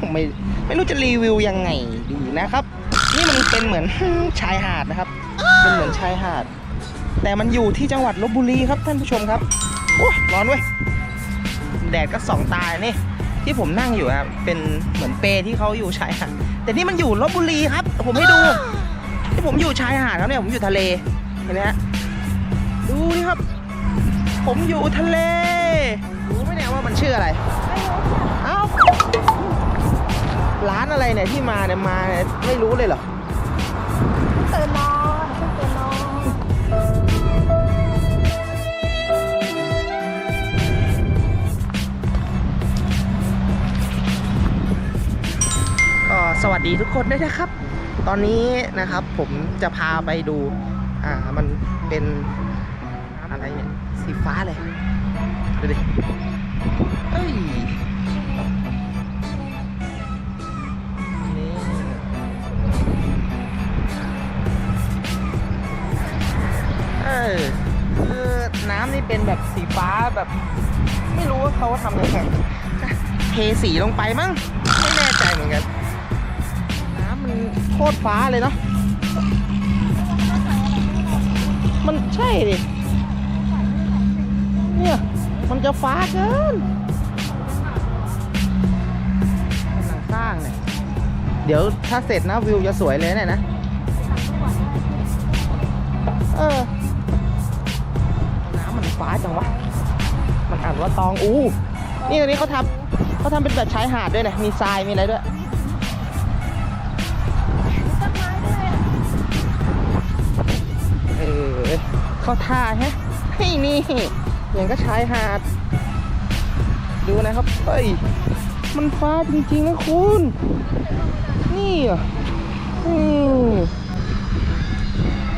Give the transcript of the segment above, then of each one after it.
ผมไม่ไม่รู้จะรีวิวยังไงดีนะครับ นี่มันเป็นเหมือนชายหาดนะครับ เป็นเหมือนชายหาด แต่มันอยู่ที่จังหวัดลบบุรีครับท่านผู้ชมครับโอ้ร้อนเว้ยแดดก็สองตานี่ที่ผมนั่งอยู่ครับเป็นเหมือนเปรที่เขาอยู่ชายหาดแต่นี่มันอยู่ลบบุรีครับ ผมให้ดูที่ผมอยู่ชายหาดแล้วเนี่ยผมอยู่ทะเลเห็นไหมฮะดูนี่ครับ ผมอยู่ทะเล ไหมเนี่ยว่ามันชื่ออะไรเอ้าร้านอะไรเนี่ยที่มาเนี่ยมาเนี่ยไม่รู้เลยเหรอ ตื่นนอนเพิ่งตื่นนอนก็สวัสดีทุกคนด้วยนะครับ ตอนนี้นะครับผมจะพาไปดู อ่า มันเป็นอะไรเนี่ย สีฟ้าเลย ดูดิ เอ้ยนี่เออคือน้ำนี่เป็นแบบสีฟ้าแบบ ไม่รู้ว่าเขาทำยังไงเทสีลงไปมั้ง ไม่แน่ใจเหมือนกัน น้ำมันโคตรฟ้าเลยเนาะมันใช่ดิเนี่ย จะฟ้าเกินกำลังสร้างเนี่ย เดี๋ยวถ้าเสร็จนะวิวจะสวยเลยเนี่ยนะ เออ น้ำมันฟ้าจังวะ มันอ่านว่าตอง อูนี่ตรงนี้เขาทำเขาทำเป็นแบบชายหาดด้วยนะมีทราย มีอะไรด้วยเออเขาท่าฮะเฮ้นี่ อย่างก็ชายหาด ดูนะครับเฮ้ยมันฟ้าจริงๆนะคุณ นี่อะอืม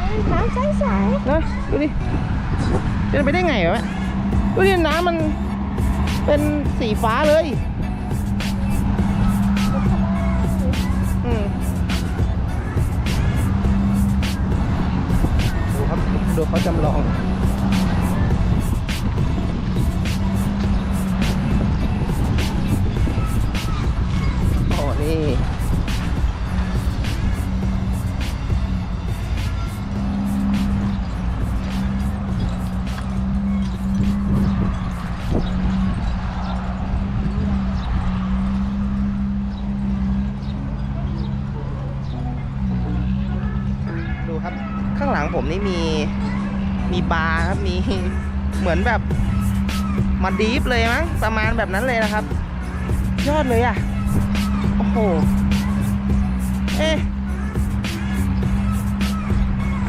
เฮ้ยน้ำใสนะดูดิจะไปได้ไงวะดูดิน้ำมันเป็นสีฟ้าเลยอืมดูครับดูเขาจำลอง งหลังผมนี่มีมีบาร์ครับมีเหมือนแบบมาดีฟเลยมั้งประมาณแบบนั้นเลยนะครับ ยอดเลยอะ โอ้โห เอ๊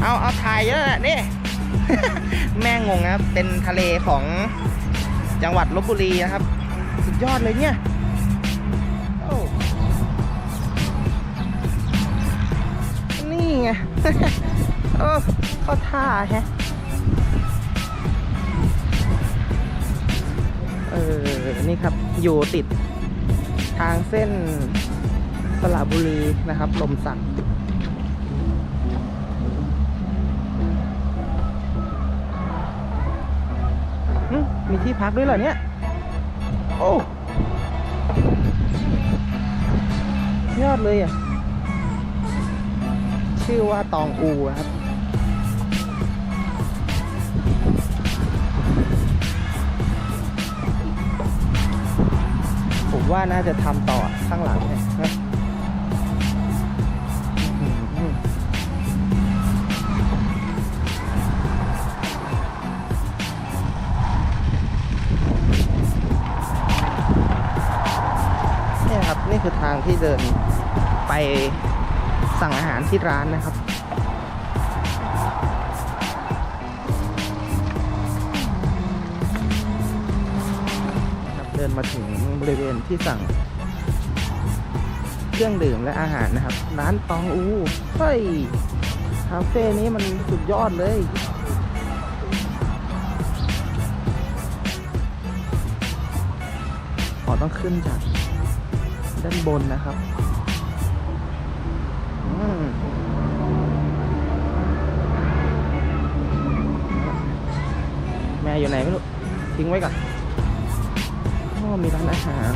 เอาเอาถ่ายเยอะแหละนี่ แม่งงครับ เป็นทะเลของจังหวัดลบบุรีนะครับ สุดยอดเลยเนี่ยนี่ไง เออเข้าท่าแฮะเออ นี่ครับ อยู่ติดทางเส้นสระบุรีนะครับ ลมสักหึมีที่พักด้วยเหรอเนี่ย โอ้ยอดเลยอะ ชื่อว่าตองอูนะครับ ว่าน่าจะทำต่อข้างหลังเนี่ยนะนี่ครับนี่คือทางที่เดินไปสั่งอาหารที่ร้านนะครับ นมาถึงบริเวณที่สั่ง เครื่องดื่มและอาหารนะครับ ร้านตองอูเฮ้ยคาเฟ่นี้มันสุดยอดเลยขอต้องขึ้นจากด้านบนนะครับแม่อยู่ไหนไม่รู้ ทิ้งไว้ก่อน มีร้านอาหาร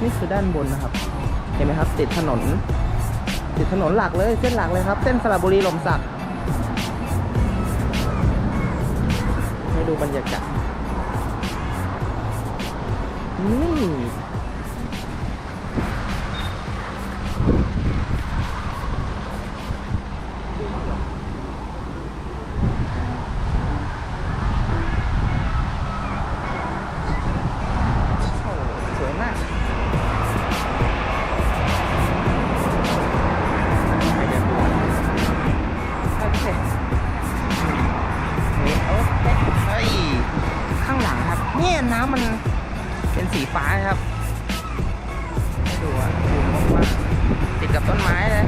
นี่คือด้านบนนะครับ เห็นไหมครับ ติดถนน ติดถนนหลักเลยเส้นหลักเลยครับ เส้นสระบุรีลมสักให้ดูบรรยากาศนี่ เป็นสีฟ้าครับให้ดูอะดูมากๆติดกับต้นไม้เลย